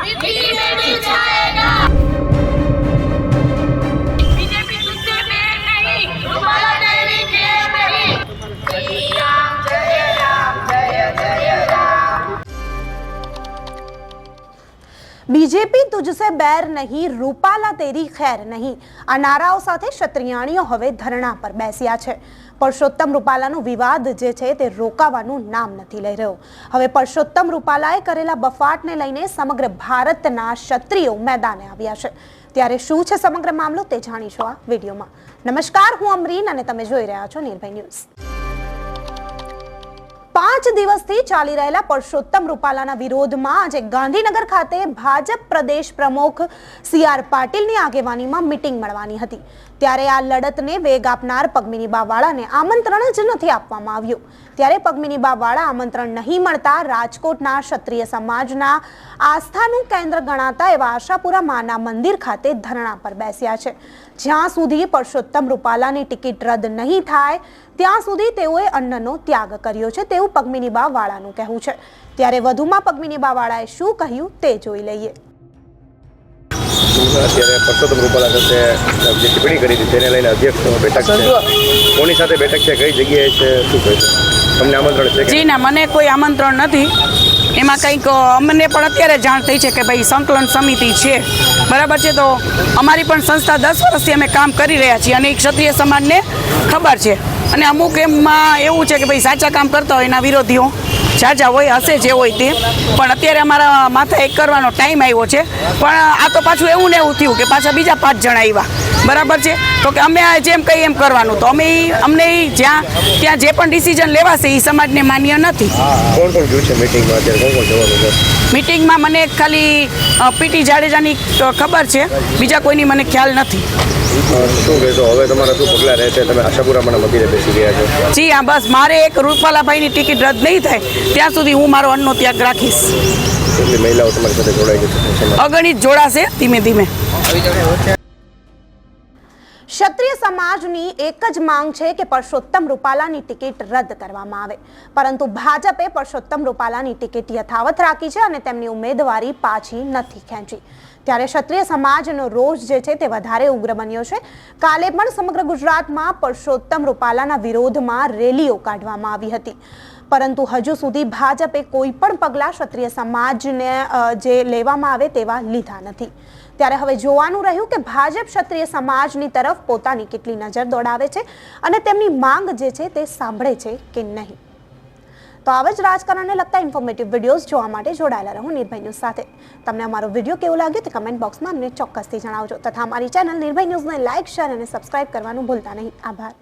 Mickey, Mickey, BJP તુજસે બેર નહીં રૂપાલા તેરી ખેર નહીં આ નારાઓ સાથે ક્ષત્રિયાણીઓ હવે ધરણા પર બેસ્યા છે પરસોત્તમ રૂપાલાનો વિવાદ જે છે તે રોકાવાનું નામ નથી લઈ રહ્યો હવે પરસોત્તમ રૂપાલાએ કરેલા બફાટને લઈને સમગ્ર ભારતના ક્ષત્રિયો મેદાને આવ્યા છે। ત્યારે શું છે સમગ્ર મામલો તે જાણીશું આ વિડીયોમાં। નમસ્કાર, હું અમરીન અને તમે જોઈ રહ્યા છો નિર્ભય ન્યૂઝ. પાંચ દિવસથી ચાલી રહેલા પરસોત્તમ રૂપાલાના વિરોધમાં આજે ગાંધીનગર ખાતે ભાજપ પ્રદેશ પ્રમુખ સી આર પાટીલની આગેવાનીમાં મિટિંગ મળવાની હતી. ત્યારે આ લડતને વેગ આપનાર પગમિની બાવાળાને આમંત્રણ જ નથી આપવામાં આવ્યું. ત્યારે પગમિની બાવાળા આમંત્રણ નહીં મળતા રાજકોટના ક્ષત્રિય સમાજના આસ્થાનું કેન્દ્ર ગણાતા એવા આશાપુરા માના મંદિર ખાતે ધરણા પર બેસ્યા છે. જ્યાં સુધી પરસોત્તમ રૂપાલાની ટિકિટ રદ નહીં થાય, ત્યાં સુધી તેઓએ અન્નનો ત્યાગ કર્યો છે. તેવું પદ્મિનીબા વાળાનું કહેવું છે. ત્યારે વધુમાં પદ્મિનીબા વાળાએ શું કહ્યું તે જોઈ લઈએ. અત્યારે પરસોત્તમ રૂપાલા સાથે જે ટિપ્પણી કરી હતી તેને લઈને અધ્યક્ષ બેઠક છે. કોની સાથે બેઠક છે કઈ જગ્યાએ છે શું કહેશો તમને આમંત્રણ છે જી ના મને કોઈ આમંત્રણ નથી. એમાં કંઈક અમને પણ અત્યારે જાણ થઈ છે કે ભાઈ સંકલન સમિતિ છે. બરાબર છે? તો અમારી પણ સંસ્થા દસ વર્ષથી અમે કામ કરી રહ્યા છીએ અને એક ક્ષત્રિય સમાજને ખબર છે. અને અમુક એમાં એવું છે કે ભાઈ સાચા કામ કરતા હોય એના વિરોધીઓ. જાજા હોય હશે જે હોય તે. પણ અત્યારે અમારા માથા એક કરવાનો ટાઈમ આવ્યો છે. પણ આ તો પાછું એવું ને એવું થયું કે પાછા બીજા પાંચ જણા આવ્યા. બરાબર છે? તો કે અમે આ જેમ કહીએ એમ કરવાનું. તો અમે અમને જ્યાં ત્યાં જે પણ ડિસિઝન લેવાશે એ સમાજને માન્ય નથી. કોણ કોણ ગયું છે મિટિંગમાં અત્યારે? કોણ કોણ જવાનું મીટિંગમાં મને ખાલી પીટી જાડેજાની ખબર છે. બીજા કોઈની મને ખ્યાલ નથી. શું કહેશો? હવે તમારા શું પગલાં રહેશે તમે આશાપુરામાના મંદિરે બેસી ગયા છો. જી હા બસ. મારે એક રૂપાલાભાઈની ટિકિટ રદ નહીં થાય ત્યાં સુધી હું મારો અન્નનો ત્યાગ રાખીશ. મહિલાઓ તમારી સાથે જોડાઈ ગઈ છે અગણિત જોડાશે ધીમે ધીમે. ક્ષત્રિય સમાજની એક જ માંગ છે કે પરસોત્તમ રૂપાલાની ટિકિટ રદ કરવામાં આવે. પરંતુ ભાજપે પરસોત્તમ રૂપાલાની ટિકિટ યથાવત રાખી છે અને તેમની ઉમેદવારી પાછી નથી ખેંચી. ત્યારે ક્ષત્રિય સમાજનો રોષ જે છે તે વધારે ઉગ્ર બન્યો છે. કાલે પણ સમગ્ર ગુજરાતમાં પરસોત્તમ રૂપાલાના વિરોધમાં રેલીઓ કાઢવામાં આવી હતી. પરંતુ હજુ સુધી ભાજપે કોઈ પણ પગલાં ક્ષત્રિય સમાજને જે લેવામાં આવે તેવા લીધા નથી. ત્યારે હવે જોવાનું રહ્યું કે ભાજપ ક્ષત્રિય સમાજની તરફ પોતાની કેટલી નજર દોડાવે છે અને તેમની માંગ જે છે તે સાંભળે છે કે નહીં. તો આવા જ રાજકારણને લગતા ઇન્ફોર્મેટિવ વિડીયોઝ જોવા માટે જોડાયેલા રહો નિર્ભય ન્યૂઝ સાથે. તમને અમારો વીડિયો કેવો લાગ્યો તે કમેન્ટ બોક્સમાં અમને ચોક્કસથી જણાવજો. તથા અમારી ચેનલ નિર્ભય ન્યૂઝને લાઇક શેર અને સબસ્ક્રાઇબ કરવાનું ભૂલતા નહીં. આભાર.